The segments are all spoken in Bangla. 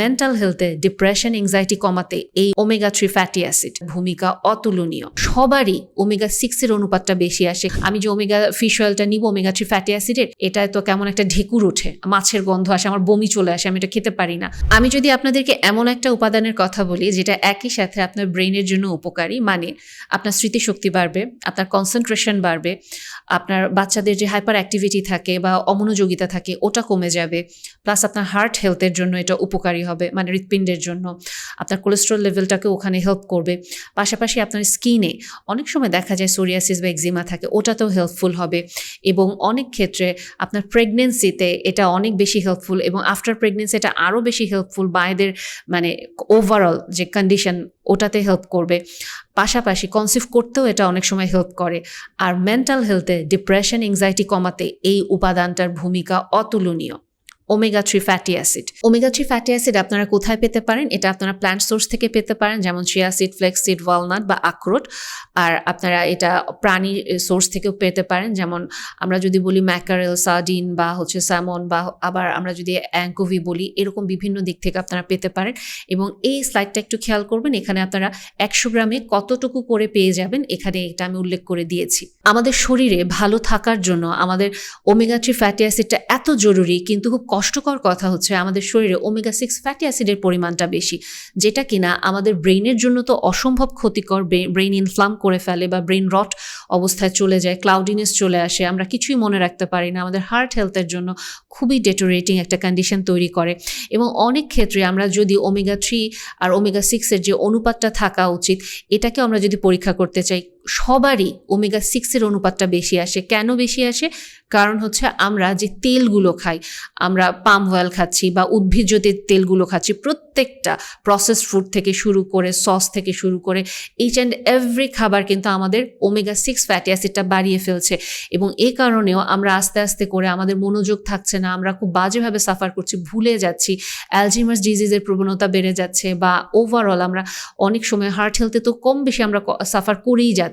মেন্টাল হেলথে ডিপ্রেশন এংজাইটি কমাতে এই ওমেগা থ্রি ফ্যাটি অ্যাসিড ভূমিকা অতুলনীয়। সবারই ওমেগা সিক্স এর অনুপাতটা বেশি আসে। আমি যে ওমেগা ফিশ অয়েলটা নিব ওমেগা থ্রি ফ্যাটি অ্যাসিডের এটা তো কেমন একটা ঢেকুর ওঠে, মাছের গন্ধ আসে, আমার বমি চলে আসে, আমি এটা খেতে পারি না। আমি যদি আপনাদেরকে এমন একটা উপাদানের কথা বলি, যেটা একই সাথে আপনার ব্রেনের জন্য উপকারী মানে আপনার স্মৃতিশক্তি বাড়বে, আপনার কনসেন্ট্রেশন বাড়বে, আপনার বাচ্চাদের যে হাইপার অ্যাক্টিভিটি থাকে বা অমনোযোগিতা থাকে, ওটা কমে যাবে প্লাস আপনার হার্ট হেলথের জন্য এটা উপকারী হবে মানে হৃৎপিণ্ডের জন্য। আপনার কোলেস্ট্রল লেভেলটাকে ওখানে হেল্প করবে। পাশাপাশি আপনার স্কিনে অনেক সময় দেখা যায় সোরিয়াসিস বা এক্সিমা থাকে, ওটাতেও হেল্পফুল হবে। এবং অনেক ক্ষেত্রে আপনার প্রেগনেন্সিতে এটা অনেক বেশি হেল্পফুল এবং আফটার প্রেগনেন্সি এটা আরও বেশি হেল্পফুল মায়েদের মানে ওভারঅল যে কন্ডিশন ওটাতে হেল্প করবে। পাশাপাশি কনসিভ করতেও এটা অনেক সময় হেল্প করে। আর মেন্টাল হেলথে ডিপ্রেশন এংজাইটি কমাতে এই উপাদানটার ভূমিকা অতুলনীয়। Omega three fatty acid omega three fatty acid আপনারা কোথায় পেতে পারেন? এটা আপনারা প্ল্যান্ট সোর্স থেকে পেতে পারেন, যেমন chia seed flax seed walnut বা আখরোট আর আপনারা এটা প্রাণী সোর্স থেকেও পেতে পারেন, যেমন আমরা যদি বলি ম্যাকারেল সার্ডিন বা হচ্ছে স্যামন বা আবার আমরা যদি অ্যাঙ্কোভি বলি, এরকম বিভিন্ন দিক থেকে আপনারা পেতে পারেন। এবং এই স্লাইডটা একটু খেয়াল করবেন, এখানে আপনারা একশো গ্রামে কতটুকু করে পেয়ে যাবেন, এখানে এটা আমি উল্লেখ করে দিয়েছি। আমাদের শরীরে ভালো থাকার জন্য আমাদের ওমেগা থ্রি ফ্যাটি অ্যাসিডটা এত জরুরি, কিন্তু খুব কষ্টকর কথা হচ্ছে আমাদের শরীরে ওমেগা সিক্স ফ্যাটি অ্যাসিডের পরিমাণটা বেশি, যেটা কিনা আমাদের ব্রেইনের জন্য তো অসম্ভব ক্ষতিকর। ব্রেইন ইনফ্লাম করে ফেলে বা ব্রেইন রট অবস্থায় চলে যায় ক্লাউডিনেস চলে আসে, আমরা কিছুই মনে রাখতে পারি না। আমাদের হার্ট হেলথের জন্য খুবই ডেটোরেটিং একটা কন্ডিশন তৈরি করে। এবং অনেক ক্ষেত্রে আমরা যদি ওমেগা থ্রি আর ওমেগা সিক্সের যে অনুপাতটা থাকা উচিত এটাকে আমরা যদি পরীক্ষা করতে চাই সবারই ওমেগা সিক্সের অনুপাতটা বেশি আসে। কেন বেশি আসে? কারণ হচ্ছে আমরা যে তেলগুলো খাই, আমরা পাম অয়েল খাচ্ছি বা উদ্ভিজ্জ তেলগুলো খাচ্ছি, প্রত্যেকটা প্রসেসড ফুড থেকে শুরু করে সস থেকে শুরু করে ইচ অ্যান্ড এভরি খাবার কিন্তু আমাদের ওমেগা সিক্স ফ্যাটি অ্যাসিডটা বাড়িয়ে ফেলছে। এবং এ কারণেও আমরা আস্তে আস্তে করে আমাদের মনোযোগ থাকছে না, আমরা খুব বাজেভাবে সাফার করছি, ভুলে যাচ্ছি অ্যালজিমাস ডিজিজের প্রবণতা বেড়ে যাচ্ছে বা ওভারঅল আমরা অনেক সময় হার্ট হেলথে তো কম বেশি আমরা সাফার করেই যাচ্ছি।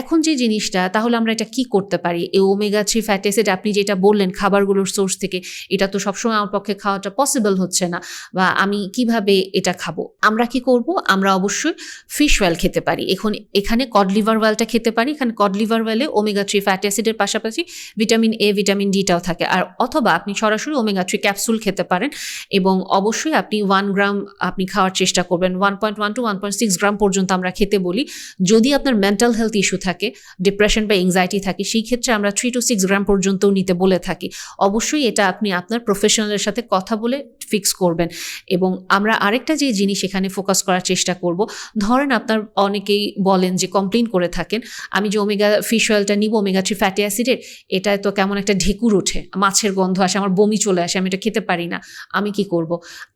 এখন যে জিনিসটা, তাহলে আমরা এটা কি করতে পারি? এই ওমেগা থ্রি ফ্যাটি অ্যাসিড আপনি যেটা বললেন খাবারগুলোর সোর্স থেকে, এটা তো সবসময় আমার পক্ষে খাওয়াটা পসিবল হচ্ছে না। বা আমি কীভাবে এটা খাব? আমরা কি করব? আমরা অবশ্যই ফিশ অয়েল খেতে পারি। এখন এখানে কড লিভার অয়েলটা খেতে পারি। এখানে কড লিভার অয়েলে ওমেগা থ্রি ফ্যাটি অ্যাসিডের পাশাপাশি ভিটামিন এ ভিটামিন ডিটাও থাকে। আর অথবা আপনি সরাসরি ওমেগা থ্রি ক্যাপসুল খেতে পারেন এবং অবশ্যই আপনি ওয়ান গ্রাম আপনি খাওয়ার চেষ্টা করবেন। One point one two one point six gram পর্যন্ত আমরা খেতে বলি। যদি আপনার মেন্টাল হেলথ ইস্যু থাকে ডিপ্রেশন বা এংজাইটি থাকে, সেই ক্ষেত্রে আমরা থ্রি টু সিক্স গ্রাম পর্যন্তও নিতে বলে থাকি। অবশ্যই এটা আপনি আপনার প্রফেশনালের সাথে কথা বলে ফিক্স করবেন। এবং আমরা আরেকটা যে জিনিস এখানে ফোকাস করার চেষ্টা করব, ধরেন আপনার অনেকেই বলেন যে কমপ্লেন করে থাকেন, আমি যে ওমেগা ফিশ অয়েলটা নিব ওমেগা থ্রি ফ্যাটি অ্যাসিডের এটা তো কেমন একটা ঢেকুর ওঠে, মাছের গন্ধ আসে, আমার বমি চলে আসে, আমি এটা খেতে পারি না, আমি কি করব?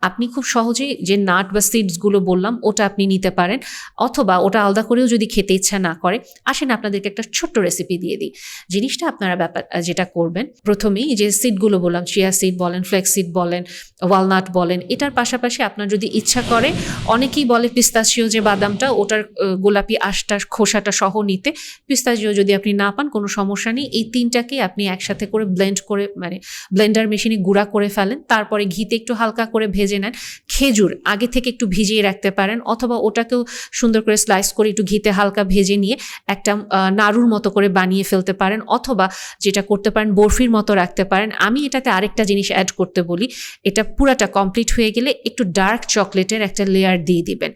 আপনি খুব সহজেই যে নাট বা সিডসগুলো বললাম, ওটা আপনি নিতে পারেন, অথবা ওটা আলাদা করেও যদি খেতে ইচ্ছা না করে, আসেন আপনাদেরকে একটা ছোট্ট রেসিপি দিয়ে দিই। জিনিসটা আপনারা ব্যাপার, যেটা করবেন, প্রথমেই যে সিডগুলো বললাম চিয়া সিড বলেন ফ্লেক্স সিড বলেন ওয়ালনাট বলেন, এটার পাশাপাশি আপনার যদি ইচ্ছা করে, অনেকেই বলে পিস্তাচিও যে বাদামটা, ওটার গোলাপি আশটা, খোসাটা সহ নিতে পিস্তাচিও যদি আপনি না পান, কোনো সমস্যা নেই, এই তিনটাকে আপনি একসাথে করে ব্লেন্ড করে মানে ব্লেন্ডার মেশিনে গুঁড়া করে ফেলেন, তারপরে ঘিতে একটু হালকা করে ভেজে নেন, খেজুর আগে থেকে একটু ভিজিয়ে রাখতে পারেন, অথবা ওটাকেও সুন্দর করে স্লাইস করে একটু ঘিতে হালকা ভেজে নিয়ে একটা নাড়ুর মতো করে বানিয়ে ফেলতে পারেন অথবা যেটা করতে পারেন বরফির মতো রাখতে পারেন। আমি এটাতে আরেকটা জিনিস অ্যাড করতে বলি। এটা পুরাটা কমপ্লিট হয়ে গেলে একটু ডার্ক চকলেটের একটা লেয়ার দিয়ে দিবেন।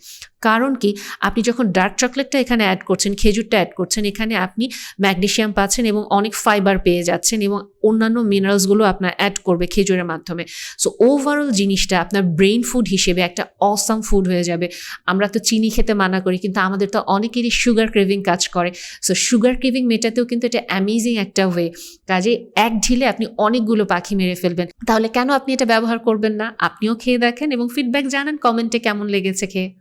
কারণ কি? আপনি যখন ডার্ক চকলেটটা এখানে অ্যাড করছেন, খেজুরটা অ্যাড করছেন, এখানে আপনি ম্যাগনেশিয়াম পাচ্ছেন এবং অনেক ফাইবার পেয়ে যাচ্ছেন এবং অন্যান্য মিনারেলসগুলো আপনার অ্যাড করবে খেজুরের মাধ্যমে। সো ওভারঅল জিনিসটা আপনার ব্রেন ফুড হিসেবে একটা অসাম ফুড হয়ে যাবে। আমরা তো চিনি খেতে মানা করি, কিন্তু আমাদের তো অনেকেরই সুগার ক্রেভিং কাজ করে। সো সুগার ক্রেভিং মেটাতেও কিন্তু এটা অ্যামেজিং একটা ওয়ে কাজে এক ঢিলে আপনি অনেকগুলো পাখি মেরে ফেলবেন। তাহলে কেন আপনি এটা ব্যবহার করবেন না? আপনিও খেয়ে দেখেন এবং ফিডব্যাক জানান কমেন্টে কেমন লেগেছে খেয়ে।